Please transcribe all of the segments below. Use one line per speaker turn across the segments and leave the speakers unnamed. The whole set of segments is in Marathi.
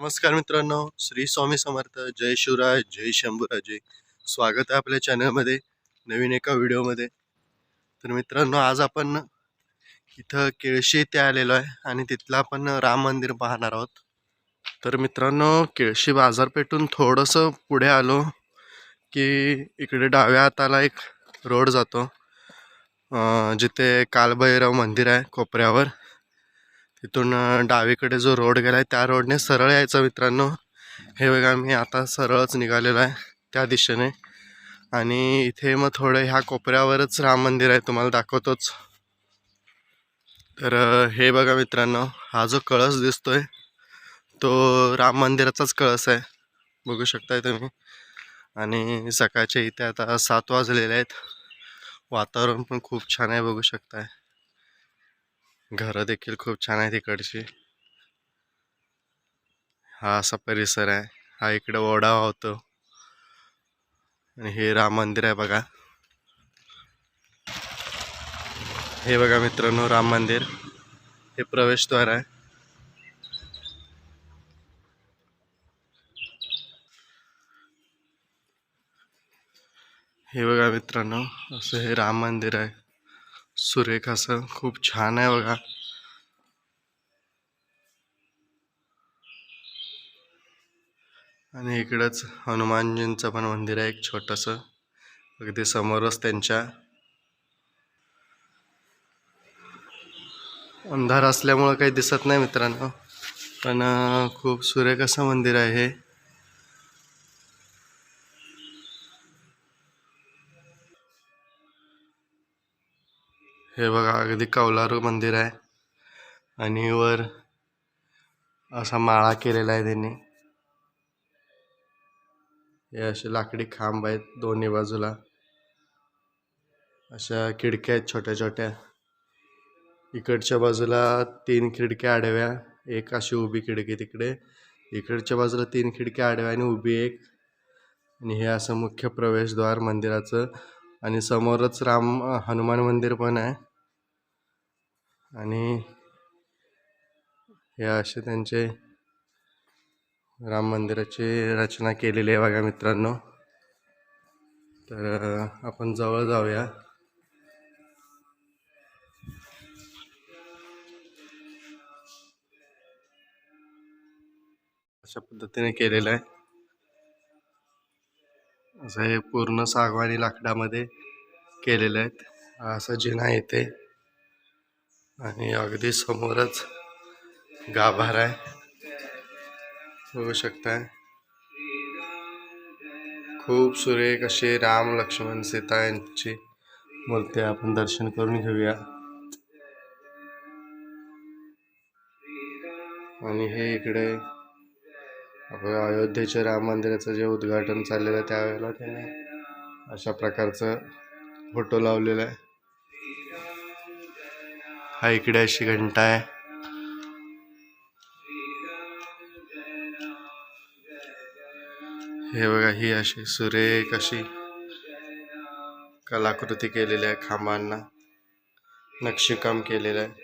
नमस्कार मित्रांनो श्री स्वामी समर्थ जय शिवराय जय शंभूराजे. स्वागत आहे आपल्या चॅनलमध्ये नवीन एका व्हिडिओमध्ये. तर मित्रांनो आज आपण इथं केळशी इथे आलेलो आहे आणि तिथलं आपण राम मंदिर पाहणार आहोत. तर मित्रांनो केळशी बाजारपेठून थोडंसं पुढे आलो की इकडे डाव्या हाताला एक रोड जातो. जिथे कालभैरव मंदिर आहे कोपऱ्यावर. तिथून डावीकडे जो रोड गेला आहे त्या रोडने सरळ यायचं मित्रांनो. हे बघा मी आता सरळच निघालेलो आहे त्या दिशेने. आणि इथे मग थोडं ह्या कोपऱ्यावरच राम मंदिर आहे तुम्हाला दाखवतोच. तर हे बघा मित्रांनो हा जो कळस दिसतोय तो राम मंदिराचाच कळस आहे. बघू शकताय तुम्ही. आणि सकाळचे इथे आता सात वाजलेले आहेत. वातावरण पण खूप छान आहे बघू शकताय. घरं देखील खूप छान आहे तिकडची हा असा परिसर आहे. हा इकडे ओढावा होतो. आणि हे राम मंदिर आहे बघा. हे बघा मित्रांनो राम मंदिर. हे प्रवेशद्वार आहे. हे बघा मित्रांनो असं हे राम मंदिर आहे. सुरेख असं खूप छान आहे बघा. आणि इकडंच हनुमानजींचं पण मंदिर आहे एक छोटंसं. अगदी समोरच त्यांच्या. अंधार असल्यामुळं काही दिसत नाही मित्रांनो पण खूप सुरेख असं मंदिर आहे हे बघा अगदी कौलारू मंदिर आहे. आणि वर असा माळा केलेला आहे त्यांनी. हे असे लाकडी खांब आहेत दोन्ही बाजूला. अशा खिडक्या आहेत छोट्या छोट्या इकडच्या बाजूला तीन खिडक्या आडव्या एक अशी उभी खिडकी तिकडे. इकडच्या बाजूला तीन खिडक्या आडव्या आणि उभी एक. आणि हे असं मुख्य प्रवेशद्वार मंदिराचं आणि समोरच राम हनुमान मंदिर पण आहे. आणि हे असे त्यांचे राम मंदिराची रचना केलेली आहे बघा मित्रांनो. तर आपण जवळ जाऊया. अशा पद्धतीने केलेलं आहे. असं हे पूर्ण सागवानी लाकडामध्ये केलेलं आहेत. असं जिना येते आणि अगदी समोरच गाभार आहे. बघू शकताय. खूप सुरेख असे राम लक्ष्मण सीता यांची मूर्ती आपण दर्शन करून घेऊया. आणि हे इकडे आपल्या अयोध्येच्या राम मंदिराचं जे उद्घाटन चाललेलं आहे त्यावेळेला त्याने अशा प्रकारचं फोटो लावलेला आहे. हा इकडे अशी घंटा आहे. हे बघा ही अशी सुरेख अशी कलाकृती केलेली आहे खांबांना नक्षीकाम केलेलं आहे.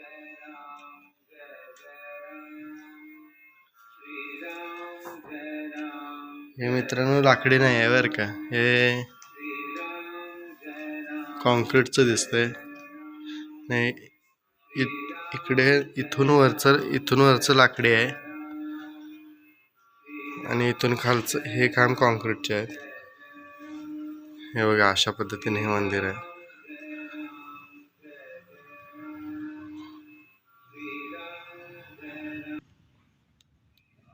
हे मित्रांनो लाकडी नाही आहे बरं का. हे कॉन्क्रीटचं दिसतंय. नाही इत इकडे इथून वरचं इथून वरचं लाकडी आहे. आणि इथून खालचं हे काम कॉन्क्रीटचे आहे हे बघा अशा पद्धतीने हे मंदिर आहे.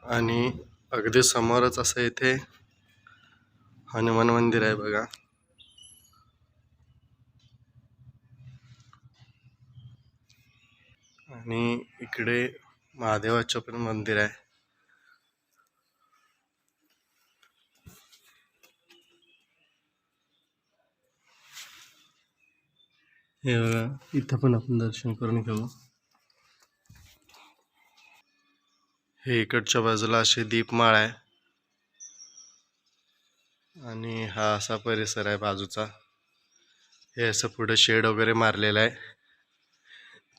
आणि अगदी समोरच असं इथे हनुमान मंदिर आहे बघा. आणि इकडे महादेवाचं पण मंदिर आहे. हे बघा इथं पण आपण दर्शन करून घेऊ. हे इकडच्या बाजूला असे दीपमाळ आहे. आणि हा असा परिसर आहे बाजूचा. हे असं पुढं शेड वगैरे मारलेलं आहे.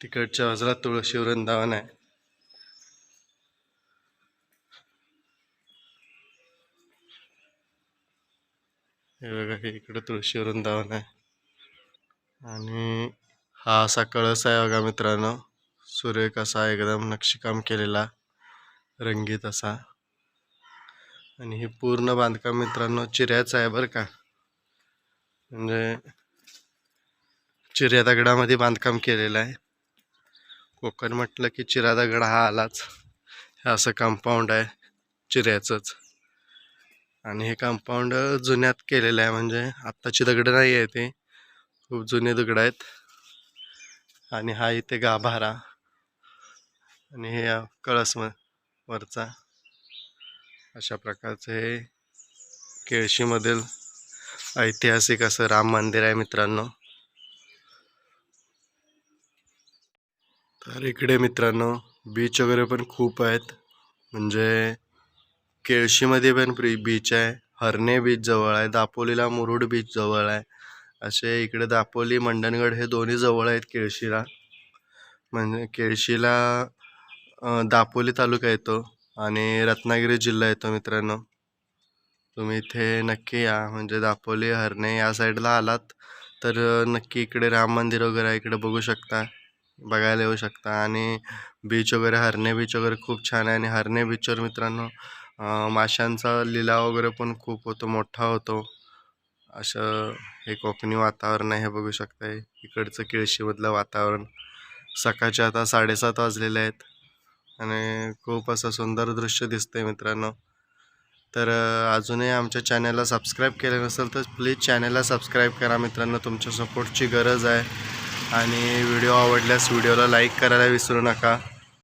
तिकडच्या बाजूला तुळशी वृंदावन आहे. हे बघा हे इकडं तुळशी वृंदावन आहे. आणि हा असा कळस आहे बघा मित्रांनो. सूर्य कसा एकदम नक्षीकाम केलेला. रंगीत असा. आणि हे पूर्ण बांधकाम मित्रांनो चिऱ्याचं आहे बरं का. म्हणजे चिऱ्या दगडामध्ये बांधकाम केलेलं आहे. कोकण म्हटलं की चिरा दगड हा आलाच. हे असं कंपाऊंड आहे चिऱ्याचंच. आणि हे कंपाऊंड जुन्यात केलेलं आहे म्हणजे आत्ताची दगडं नाही आहे ते. खूप जुने दगड आहेत. आणि हा इथे गाभारा. आणि हे कळस म- वरचा. अशा प्रकारचं हे केळशीमधील ऐतिहासिक असं राम मंदिर आहे मित्रांनो. तर इकडे मित्रांनो बीच वगैरे पण खूप आहेत. म्हणजे केळशीमध्ये पण प्री बीच आहे. हरणे बीच जवळ आहे. दापोलीला मुरुड बीच जवळ आहे. असे इकडे दापोली मंडणगड हे दोन्ही जवळ आहेत केळशीला. म्हणजे केळशीला दापोली तालुका येतो आणि रत्नागिरी जिल्हा येतो मित्रांनो. तुम्ही इथे नक्की या म्हणजे दापोली हरणे या साईडला आलात तर नक्की इकडे राम मंदिर वगैरे आहे इकडे बघू शकता बघायला येऊ शकता. आणि बीच वगैरे हरणे बीच वगैरे खूप छान आहे. आणि हरणे बीचवर मित्रांनो माशांचा लिलाव वगैरे पण खूप होतो मोठा होतो. असं हे कोकणी वातावरण आहे हे बघू शकताय. इकडचं केळशीमधलं वातावरण. सकाळचे आता साडेसात वाजलेले आहेत. आणि खूप असं सुंदर दृश्य दिसतंय मित्रांनो. तर अजूनही आमच्या चॅनलला सबस्क्राईब केलं नसेल तर प्लीज चॅनलला सबस्क्राईब करा मित्रांनो. तुमच्या सपोर्टची गरज आहे. आणि व्हिडिओ आवडल्यास व्हिडिओला लाईक करायला विसरू नका.